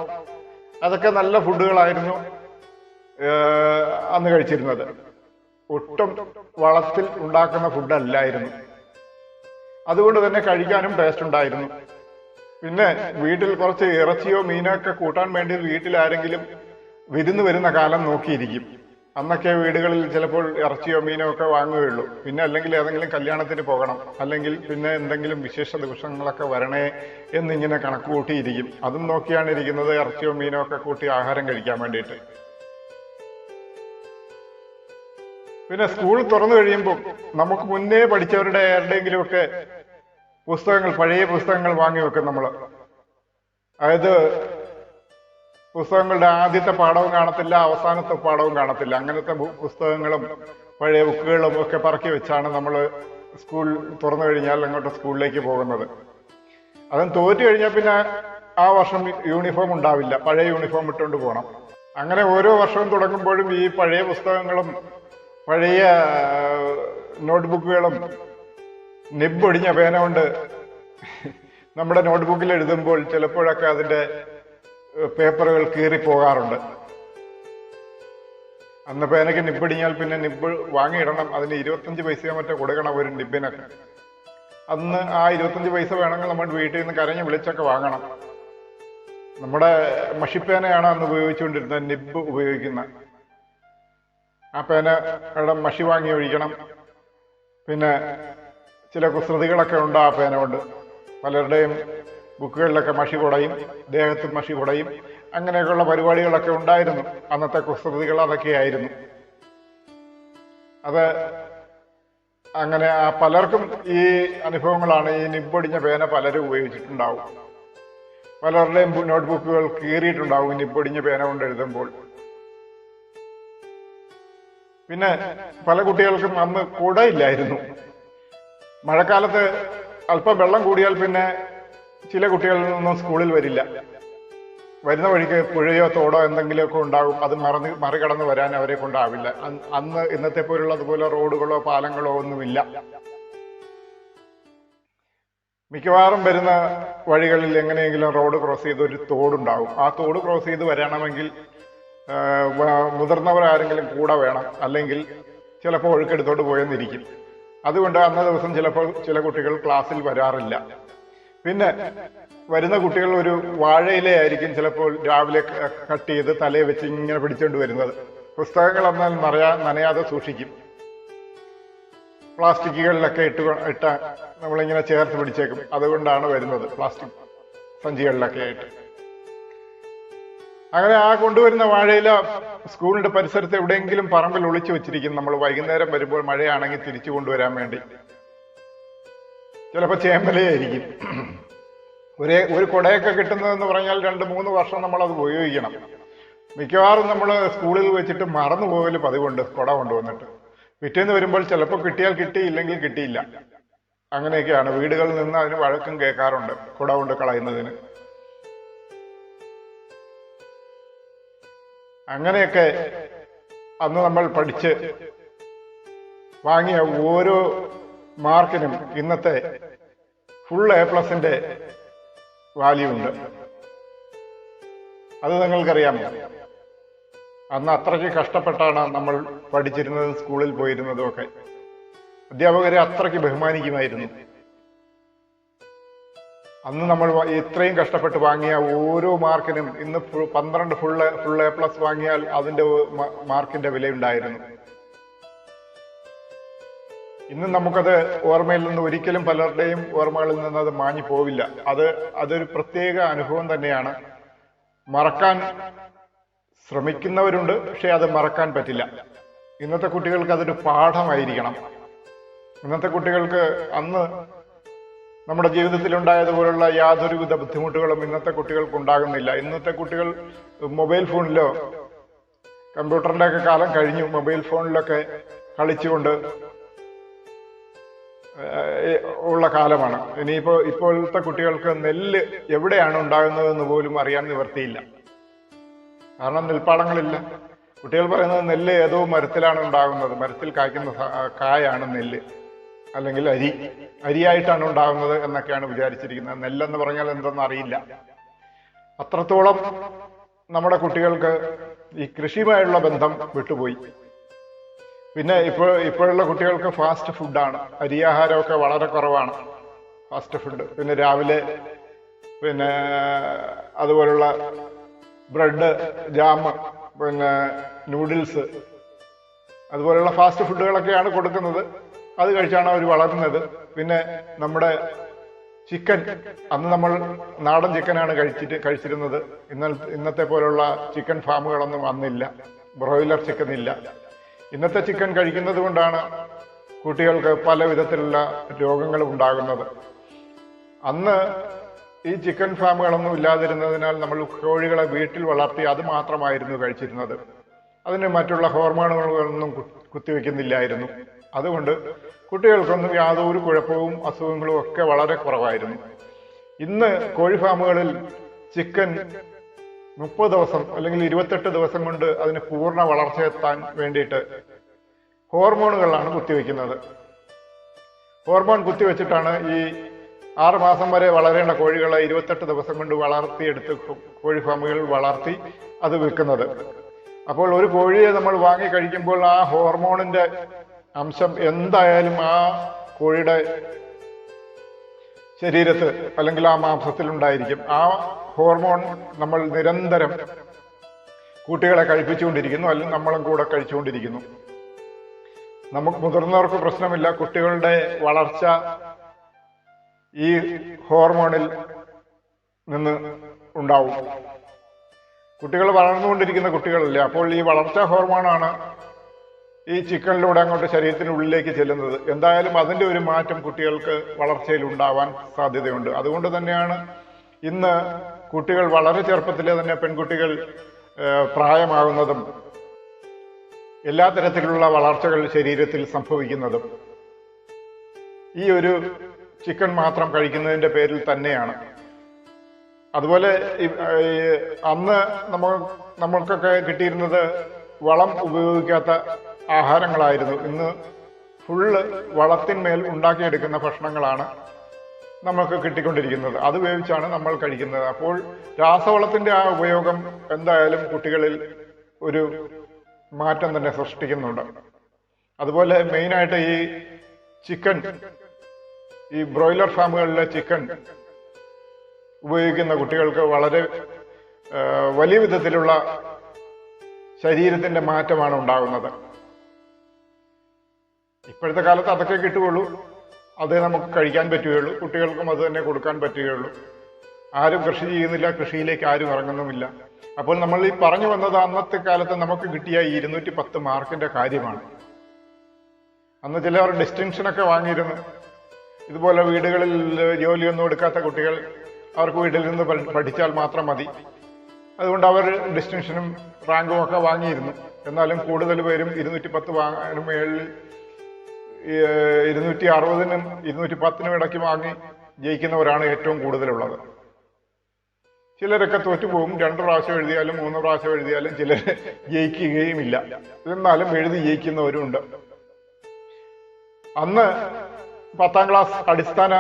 അതൊക്കെ നല്ല ഫുഡുകളായിരുന്നു അന്ന് കഴിച്ചിരുന്നത്. ഒട്ടും വളത്തിൽ ഉണ്ടാക്കുന്ന ഫുഡല്ലായിരുന്നു. അതുകൊണ്ട് തന്നെ കഴിക്കാനും ടേസ്റ്റ് ഉണ്ടായിരുന്നു. പിന്നെ വീട്ടിൽ കുറച്ച് ഇറച്ചിയോ മീനോ ഒക്കെ കൂട്ടാൻ വേണ്ടി വീട്ടിൽ ആരെങ്കിലും വിരുന്ന് വരുന്ന കാലം നോക്കിയിരിക്കും. അന്നൊക്കെ വീടുകളിൽ ചിലപ്പോൾ ഇറച്ചിയോ മീനോ ഒക്കെ വാങ്ങുകയുള്ളൂ. പിന്നെ അല്ലെങ്കിൽ ഏതെങ്കിലും കല്യാണത്തിന് പോകണം. അല്ലെങ്കിൽ പിന്നെ എന്തെങ്കിലും വിശേഷ ദിവസങ്ങളൊക്കെ വരണേ എന്നിങ്ങനെ കണക്ക് കൂട്ടിയിരിക്കും. അതും നോക്കിയാണ് ഇരിക്കുന്നത് ഇറച്ചിയോ മീനോ ഒക്കെ കൂട്ടി ആഹാരം കഴിക്കാൻ വേണ്ടിയിട്ട്. പിന്നെ സ്കൂൾ തുറന്നു കഴിയുമ്പോൾ നമുക്ക് മുന്നേ പഠിച്ചവരുടെ ആരുടെയെങ്കിലുമൊക്കെ പുസ്തകങ്ങൾ പഴയ പുസ്തകങ്ങൾ വാങ്ങി വെക്കും നമ്മൾ അതായത് പുസ്തകങ്ങളുടെ ആദ്യത്തെ പാഠവും കാണത്തില്ല അവസാനത്തെ പാഠവും കാണത്തില്ല. അങ്ങനത്തെ പുസ്തകങ്ങളും പഴയ ബുക്കുകളും ഒക്കെ പറക്കി വെച്ചാണ് നമ്മൾ സ്കൂൾ തുറന്നു കഴിഞ്ഞാൽ അങ്ങോട്ട് സ്കൂളിലേക്ക് പോകുന്നത്. അതും തോറ്റു കഴിഞ്ഞാൽ പിന്നെ ആ വർഷം യൂണിഫോം ഉണ്ടാവില്ല. പഴയ യൂണിഫോം ഇട്ടുകൊണ്ട് പോകണം അങ്ങനെ ഓരോ വർഷവും തുടങ്ങുമ്പോഴും ഈ പഴയ പുസ്തകങ്ങളും പഴയ നോട്ട്ബുക്കുകളും നിബൊടിഞ്ഞ പേന കൊണ്ട് നമ്മുടെ നോട്ട്ബുക്കിൽ എഴുതുമ്പോൾ ചിലപ്പോഴൊക്കെ അതിന്റെ പേപ്പറുകൾ കീറി പോകാറുണ്ട് അന്ന് പേനയ്ക്ക് നിബിടിഞ്ഞാൽ പിന്നെ നിബ് വാങ്ങിയിടണം. അതിന് ഇരുപത്തഞ്ച് പൈസയോ മറ്റോ കൊടുക്കണം ഒരു നിബിനൊക്കെ അന്ന് ആ ഇരുപത്തഞ്ച് പൈസ വേണമെങ്കിൽ നമ്മൾ വീട്ടിൽ നിന്ന് കരഞ്ഞ് വിളിച്ചൊക്കെ വാങ്ങണം. നമ്മുടെ മഷിപ്പേനയാണ് അന്ന് ഉപയോഗിച്ചുകൊണ്ടിരുന്നത് നിബ് ഉപയോഗിക്കുന്ന. ആ പേനയുടെ മഷി വാങ്ങി ഒഴിക്കണം. പിന്നെ ചില കുസൃതികളൊക്കെ ഉണ്ട് ആ പേന കൊണ്ട് പലരുടെയും ബുക്കുകളിലൊക്കെ മഷി കുടയും ദേഹത്ത് മഷി കുടയും അങ്ങനെയൊക്കെയുള്ള പരിപാടികളൊക്കെ ഉണ്ടായിരുന്നു. അന്നത്തെ കുസൃതികൾ അതൊക്കെയായിരുന്നു. അത് അങ്ങനെ പലർക്കും ഈ അനുഭവങ്ങളാണ് ഈ നിബ്ബടിഞ്ഞ പേന പലരും ഉപയോഗിച്ചിട്ടുണ്ടാവും. പലരുടെയും നോട്ട്ബുക്കുകൾ കീറിയിട്ടുണ്ടാവും നിബ്ബടിഞ്ഞ പേന കൊണ്ട് എഴുതുമ്പോൾ. പിന്നെ പല കുട്ടികൾക്കും അന്ന് കുടയില്ലായിരുന്നു. മഴക്കാലത്ത് അല്പം വെള്ളം കൂടിയാൽ പിന്നെ ചില കുട്ടികളൊന്നും സ്കൂളിൽ വരില്ല. വരുന്ന വഴിക്ക് പുഴയോ തോടോ എന്തെങ്കിലുമൊക്കെ ഉണ്ടാകും. അത് മറന്ന് മറികടന്ന് വരാൻ അവരെ കൊണ്ടാവില്ല. അന്ന് ഇന്നത്തെ പോലുള്ള അതുപോലെ റോഡുകളോ പാലങ്ങളോ ഒന്നുമില്ല. മിക്കവാറും വരുന്ന വഴികളിൽ എങ്ങനെയെങ്കിലും റോഡ് ക്രോസ് ചെയ്ത് ഒരു തോടുണ്ടാവും. ആ തോട് ക്രോസ് ചെയ്ത് വരണമെങ്കിൽ മുതിർന്നവർ ആരെങ്കിലും കൂടെ വേണം. അല്ലെങ്കിൽ ചിലപ്പോൾ ഒഴുക്കെടുത്തോട്ട് പോയെന്നിരിക്കും. അതുകൊണ്ട് അന്ന ദിവസം ചിലപ്പോൾ ചില കുട്ടികൾ ക്ലാസ്സിൽ വരാറില്ല. പിന്നെ വരുന്ന കുട്ടികൾ ഒരു വാഴയിലയായിരിക്കും ചിലപ്പോൾ രാവിലെ കട്ട് ചെയ്ത് തലയെ വെച്ച് ഇങ്ങനെ പിടിച്ചുകൊണ്ട് വരുന്നത്. പുസ്തകങ്ങൾ എന്നാൽ നറയാ നനയാതെ സൂക്ഷിക്കും. പ്ലാസ്റ്റിക്കുകളിലൊക്കെ ഇട്ട് ഇട്ട നമ്മളിങ്ങനെ ചേർത്ത് പിടിച്ചേക്കും. അതുകൊണ്ടാണ് വരുന്നത് പ്ലാസ്റ്റിക് സഞ്ചികളിലൊക്കെ ആയിട്ട്. അങ്ങനെ ആ കൊണ്ടുവരുന്ന വാഴയില സ്കൂളിന്റെ പരിസരത്ത് എവിടെയെങ്കിലും പറമ്പിൽ ഒളിച്ചു വെച്ചിരിക്കും. നമ്മൾ വൈകുന്നേരം വരുമ്പോൾ മഴയാണെങ്കിൽ തിരിച്ചു കൊണ്ടുവരാൻ വേണ്ടി. ചിലപ്പോൾ ചേമ്പലയായിരിക്കും. ഒരേ ഒരു കുടയൊക്കെ കിട്ടുന്നതെന്ന് പറഞ്ഞാൽ രണ്ട് മൂന്ന് വർഷം നമ്മൾ അത് ഉപയോഗിക്കണം. മിക്കവാറും നമ്മൾ സ്കൂളിൽ വെച്ചിട്ട് മറന്നു പോകൽ പതിവുണ്ട് കുട കൊണ്ടുവന്നിട്ട്. പിറ്റേന്ന് വരുമ്പോൾ ചിലപ്പോൾ കിട്ടിയാൽ കിട്ടി ഇല്ലെങ്കിൽ കിട്ടിയില്ല. അങ്ങനെയൊക്കെയാണ് വീടുകളിൽ നിന്ന് അതിന് വഴക്കം കേൾക്കാറുണ്ട് കുട കൊണ്ട് കളയുന്നതിന്. അങ്ങനെയൊക്കെ അന്ന് നമ്മൾ പഠിച്ച് വാങ്ങിയ ഓരോ മാർക്കിനും ഇന്നത്തെ ഫുൾ എ പ്ലസിന്റെ വാല്യൂ ഉണ്ട്. അത് നിങ്ങൾക്കറിയാമോ അന്ന് അത്രയ്ക്ക് കഷ്ടപ്പെട്ടാണ് നമ്മൾ പഠിച്ചിരുന്നതും സ്കൂളിൽ പോയിരുന്നതും ഒക്കെ. അധ്യാപകരെ അത്രയ്ക്ക് ബഹുമാനിക്കുമായിരുന്നു. അന്ന് നമ്മൾ ഇത്രയും കഷ്ടപ്പെട്ട് വാങ്ങിയ ഓരോ മാർക്കിനും ഇന്ന് പന്ത്രണ്ട് ഫുൾ ഫുൾ എ പ്ലസ് വാങ്ങിയാൽ അതിന്റെ മാർക്കിന്റെ വിലയുണ്ടായിരുന്നു. ഇന്ന് നമുക്കത് ഓർമ്മയിൽ നിന്ന് ഒരിക്കലും പലരുടെയും ഓർമ്മകളിൽ നിന്ന് അത് മാഞ്ഞു പോവില്ല. അത് അതൊരു പ്രത്യേക അനുഭവം തന്നെയാണ്. മറക്കാൻ ശ്രമിക്കുന്നവരുണ്ട് പക്ഷെ അത് മറക്കാൻ പറ്റില്ല. ഇന്നത്തെ കുട്ടികൾക്ക് അതൊരു പാഠമായിരിക്കണം. ഇന്നത്തെ കുട്ടികൾക്ക് അന്ന് നമ്മുടെ ജീവിതത്തിൽ ഉണ്ടായതുപോലുള്ള യാതൊരുവിധ ബുദ്ധിമുട്ടുകളും ഇന്നത്തെ കുട്ടികൾക്ക് ഉണ്ടാകുന്നില്ല ഇന്നത്തെ കുട്ടികൾ മൊബൈൽ ഫോണിലോ കമ്പ്യൂട്ടറിന്റെ ഒക്കെ കാലം കഴിഞ്ഞു. മൊബൈൽ ഫോണിലൊക്കെ കളിച്ചുകൊണ്ട് ഉള്ള കാലമാണ്. ഇനിയിപ്പോ ഇപ്പോഴത്തെ കുട്ടികൾക്ക് നെല്ല് എവിടെയാണ് ഉണ്ടാകുന്നതെന്ന് പോലും അറിയാൻ നിവർത്തിയില്ല കാരണം നെൽപ്പാടങ്ങളില്ല. കുട്ടികൾ പറയുന്നത് നെല്ല് ഏതോ മരത്തിലാണ് ഉണ്ടാകുന്നത്. മരത്തിൽ കായ്ക്കുന്ന കായാണ് നെല്ല്. അല്ലെങ്കിൽ അരി അരിയായിട്ടാണ് ഉണ്ടാകുന്നത് എന്നൊക്കെയാണ് വിചാരിച്ചിരിക്കുന്നത്. നെല്ലെന്ന് പറഞ്ഞാൽ എന്തെന്ന് അറിയില്ല. അത്രത്തോളം നമ്മുടെ കുട്ടികൾക്ക് ഈ കൃഷിയുമായുള്ള ബന്ധം വിട്ടുപോയി. പിന്നെ ഇപ്പോൾ ഇപ്പോഴുള്ള കുട്ടികൾക്ക് ഫാസ്റ്റ് ഫുഡാണ്. അരിയാഹാരമൊക്കെ വളരെ കുറവാണ് ഫാസ്റ്റ് ഫുഡ്. പിന്നെ രാവിലെ പിന്നെ അതുപോലുള്ള ബ്രെഡ് ജാം പിന്നെ നൂഡിൽസ് അതുപോലുള്ള ഫാസ്റ്റ് ഫുഡുകളൊക്കെയാണ് കൊടുക്കുന്നത്. അത് കഴിച്ചാണ് അവർ വളർന്നത്. പിന്നെ നമ്മുടെ ചിക്കൻ അന്ന് നമ്മൾ നാടൻ ചിക്കനാണ് കഴിച്ചിട്ട് കഴിച്ചിരുന്നത്. ഇന്ന ഇന്നത്തെ പോലുള്ള ചിക്കൻ ഫാമുകളൊന്നും വന്നില്ല. ബ്രോയിലർ ചിക്കൻ ഇല്ല. ഇന്നത്തെ ചിക്കൻ കഴിക്കുന്നത് കൊണ്ടാണ് കുട്ടികൾക്ക് പല വിധത്തിലുള്ള രോഗങ്ങൾ ഉണ്ടാകുന്നത്. അന്ന് ഈ ചിക്കൻ ഫാമുകളൊന്നും ഇല്ലാതിരുന്നതിനാൽ നമ്മൾ കോഴികളെ വീട്ടിൽ വളർത്തി അത് മാത്രമായിരുന്നു കഴിച്ചിരുന്നത്. അതിന് മറ്റുള്ള ഹോർമോണുകളൊന്നും കുത്തിവെക്കുന്നില്ലായിരുന്നു. അതുകൊണ്ട് കുട്ടികൾക്കൊന്നും യാതൊരു കുഴപ്പവും അസുഖങ്ങളും ഒക്കെ വളരെ കുറവായിരുന്നു. ഇന്ന് കോഴി ഫാമുകളിൽ ചിക്കൻ മുപ്പത് ദിവസം അല്ലെങ്കിൽ ഇരുപത്തെട്ട് ദിവസം കൊണ്ട് അതിന് പൂർണ വളർച്ചയെത്താൻ വേണ്ടിയിട്ട് ഹോർമോണുകളാണ് കുത്തിവെക്കുന്നത്. ഹോർമോൺ കുത്തിവെച്ചിട്ടാണ് ഈ ആറ് മാസം വരെ വളരേണ്ട കോഴികളെ ഇരുപത്തെട്ട് ദിവസം കൊണ്ട് വളർത്തിയെടുത്ത് കോഴി ഫാമുകൾ വളർത്തി അത് വിൽക്കുന്നത്. അപ്പോൾ ഒരു കോഴിയെ നമ്മൾ വാങ്ങി കഴിക്കുമ്പോൾ ആ ഹോർമോണിന്റെ അംശം എന്തായാലും ആ കോഴിയുടെ ശരീരത്ത് അല്ലെങ്കിൽ ആ മാംസത്തിൽ ഉണ്ടായിരിക്കും ആ ഹോർമോൺ നമ്മൾ നിരന്തരം കുട്ടികളെ കഴിപ്പിച്ചുകൊണ്ടിരിക്കുന്നു അല്ലെങ്കിൽ നമ്മളും കൂടെ കഴിച്ചുകൊണ്ടിരിക്കുന്നു. നമുക്ക് മുതിർന്നവർക്ക് പ്രശ്നമില്ല. കുട്ടികളുടെ വളർച്ച ഈ ഹോർമോണിൽ നിന്ന് ഉണ്ടാവും. കുട്ടികൾ വളർന്നുകൊണ്ടിരിക്കുന്ന കുട്ടികളല്ലേ? അപ്പോൾ ഈ വളർച്ചാ ഹോർമോണാണ് ഈ ചിക്കനിലൂടെ അങ്ങോട്ട് ശരീരത്തിനുള്ളിലേക്ക് ചെല്ലുന്നത്. എന്തായാലും അതിന്റെ ഒരു മാറ്റം കുട്ടികൾക്ക് വളർച്ചയിൽ ഉണ്ടാവാൻ സാധ്യതയുണ്ട്. അതുകൊണ്ട് തന്നെയാണ് ഇന്ന് കുട്ടികൾ വളരെ ചെറുപ്പത്തിലെ തന്നെ പെൺകുട്ടികൾ പ്രായമാകുന്നതും എല്ലാ തരത്തിലുള്ള വളർച്ചകൾ ശരീരത്തിൽ സംഭവിക്കുന്നതും ഈ ഒരു ചിക്കൻ മാത്രം കഴിക്കുന്നതിന്റെ പേരിൽ തന്നെയാണ്. അതുപോലെ അന്ന് നമ്മൾ നമ്മൾക്കൊക്കെ കിട്ടിയിരുന്നത് വളം ഉപയോഗിക്കാത്ത ആഹാരങ്ങളായിരുന്നു. ഇന്ന് ഫുള്ള് വളത്തിന്മേൽ ഉണ്ടാക്കിയെടുക്കുന്ന ഭക്ഷണങ്ങളാണ് നമുക്ക് കിട്ടിക്കൊണ്ടിരിക്കുന്നത്. അത് ഉപയോഗിച്ചാണ് നമ്മൾ കഴിക്കുന്നത്. അപ്പോൾ രാസവളത്തിന്റെ ആ ഉപയോഗം എന്തായാലും കുട്ടികളിൽ ഒരു മാറ്റം തന്നെ സൃഷ്ടിക്കുന്നുണ്ട്. അതുപോലെ മെയിനായിട്ട് ഈ ചിക്കൻ ഈ ബ്രോയിലർ ഫാമുകളിലെ ചിക്കൻ ഉപയോഗിക്കുന്ന കുട്ടികൾക്ക് വളരെ വലിയ വിധത്തിലുള്ള ശരീരത്തിന്റെ മാറ്റമാണ് ഉണ്ടാകുന്നത്. ഇപ്പോഴത്തെ കാലത്ത് അതൊക്കെ കിട്ടുകയുള്ളൂ. അത് നമുക്ക് കഴിക്കാൻ പറ്റുകയുള്ളൂ. കുട്ടികൾക്കും അത് തന്നെ കൊടുക്കാൻ പറ്റുകയുള്ളൂ. ആരും കൃഷി ചെയ്യുന്നില്ല കൃഷിയിലേക്ക് ആരും ഇറങ്ങുന്നുമില്ല. അപ്പോൾ നമ്മൾ ഈ പറഞ്ഞു വന്നത് അന്നത്തെ കാലത്ത് നമുക്ക് കിട്ടിയ ഇരുന്നൂറ്റി പത്ത് മാർക്കിന്റെ കാര്യമാണ്. അന്ന് ചിലർ ഡിസ്റ്റിങ്ഷൻ ഒക്കെ വാങ്ങിയിരുന്നു. ഇതുപോലെ വീടുകളിൽ ജോലിയൊന്നും എടുക്കാത്ത കുട്ടികൾ അവർക്ക് വീട്ടിൽ നിന്ന് പഠിച്ചാൽ മാത്രം മതി. അതുകൊണ്ട് അവർ ഡിസ്റ്റിങ്ഷനും റാങ്കും ഒക്കെ വാങ്ങിയിരുന്നു. എന്നാലും കൂടുതൽ പേരും ഇരുന്നൂറ്റി പത്ത് വാങ്ങാനും മേളിൽ ഇരുന്നൂറ്റി അറുപതിനും ഇരുന്നൂറ്റി പത്തിനും ഇടയ്ക്ക് വാങ്ങി ജയിക്കുന്നവരാണ് ഏറ്റവും കൂടുതലുള്ളത്. ചിലരൊക്കെ തോറ്റുപോകും. രണ്ട് പ്രാവശ്യം എഴുതിയാലും മൂന്ന് പ്രാവശ്യം എഴുതിയാലും ചിലർ ജയിക്കുകയുമില്ല. എന്നാലും എഴുതി ജയിക്കുന്നവരുണ്ട് അന്ന് പത്താം ക്ലാസ് അടിസ്ഥാന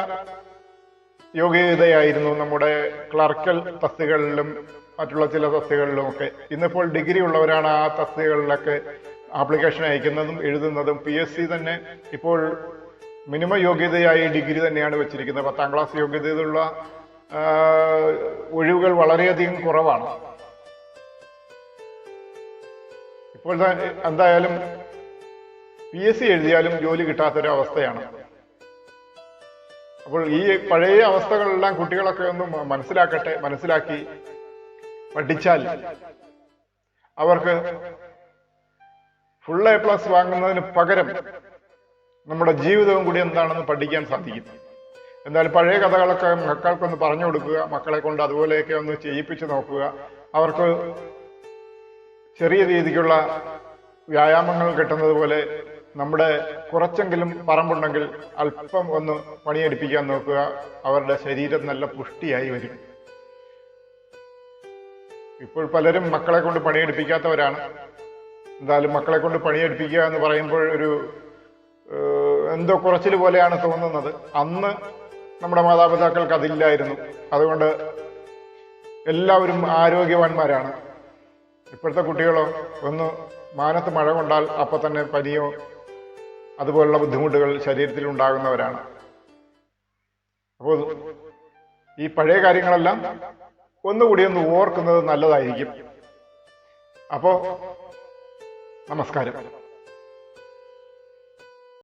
യോഗ്യതയായിരുന്നു നമ്മുടെ ക്ലർക്കൽ തസ്തികകളിലും മറ്റുള്ള ചില തസ്തികകളിലും ഒക്കെ ഇന്നിപ്പോൾ ഡിഗ്രി ഉള്ളവരാണ് ആ തസ്തികകളിലൊക്കെ ആപ്ലിക്കേഷൻ അയക്കുന്നതും എഴുതുന്നതും പി എസ് സി തന്നെ ഇപ്പോൾ മിനിമം യോഗ്യതയായി ഡിഗ്രി തന്നെയാണ് വെച്ചിരിക്കുന്നത്. പത്താം ക്ലാസ് യോഗ്യതയുള്ള ആ, ഒഴിവുകൾ വളരെയധികം കുറവാണ്. ഇപ്പോൾ എന്തായാലും പി എസ് സി എഴുതിയാലും ജോലി കിട്ടാത്തൊരവസ്ഥയാണ്. അപ്പോൾ ഈ പഴയ അവസ്ഥകളെല്ലാം കുട്ടികളൊക്കെ ഒന്ന് മനസ്സിലാക്കട്ടെ മനസ്സിലാക്കി പഠിച്ചാൽ അവർക്ക് ഫുൾ എ പ്ലസ് വാങ്ങുന്നതിന് പകരം നമ്മുടെ ജീവിതവും കൂടി എന്താണെന്ന് പഠിക്കാൻ സാധിക്കും. എന്തായാലും പഴയ കഥകളൊക്കെ മക്കൾക്കൊന്ന് പറഞ്ഞു കൊടുക്കുക മക്കളെ കൊണ്ട് അതുപോലെയൊക്കെ ഒന്ന് ചെയ്യിപ്പിച്ച് നോക്കുക. അവർക്ക് ചെറിയ രീതിക്കുള്ള വ്യായാമങ്ങൾ കിട്ടുന്നത് പോലെ നമ്മുടെ കുറച്ചെങ്കിലും പറമ്പുണ്ടെങ്കിൽ അല്പം ഒന്ന് പണിയെടുപ്പിക്കാൻ നോക്കുക. അവരുടെ ശരീരം നല്ല പുഷ്ടിയായി വരും. ഇപ്പോൾ പലരും മക്കളെ കൊണ്ട് പണിയെടുപ്പിക്കാത്തവരാണ്. എന്തായാലും മക്കളെ കൊണ്ട് പണിയെടുപ്പിക്കുക എന്ന് പറയുമ്പോൾ ഒരു എന്തോ കുറച്ചിൽ പോലെയാണ് തോന്നുന്നത്. അന്ന് നമ്മുടെ മാതാപിതാക്കൾക്ക് അതില്ലായിരുന്നു. അതുകൊണ്ട് എല്ലാവരും ആരോഗ്യവാന്മാരാണ്. ഇപ്പോഴത്തെ കുട്ടികളോ ഒന്ന് മാനത്ത് മഴ കൊണ്ടാൽ അപ്പൊ തന്നെ പനിയോ അതുപോലുള്ള ബുദ്ധിമുട്ടുകൾ ശരീരത്തിൽ ഉണ്ടാകുന്നവരാണ്. അപ്പോൾ ഈ പഴയ കാര്യങ്ങളെല്ലാം ഒന്നുകൂടി ഒന്ന് ഓർക്കുന്നത് നല്ലതായിരിക്കും. അപ്പോ നമസ്കാരം.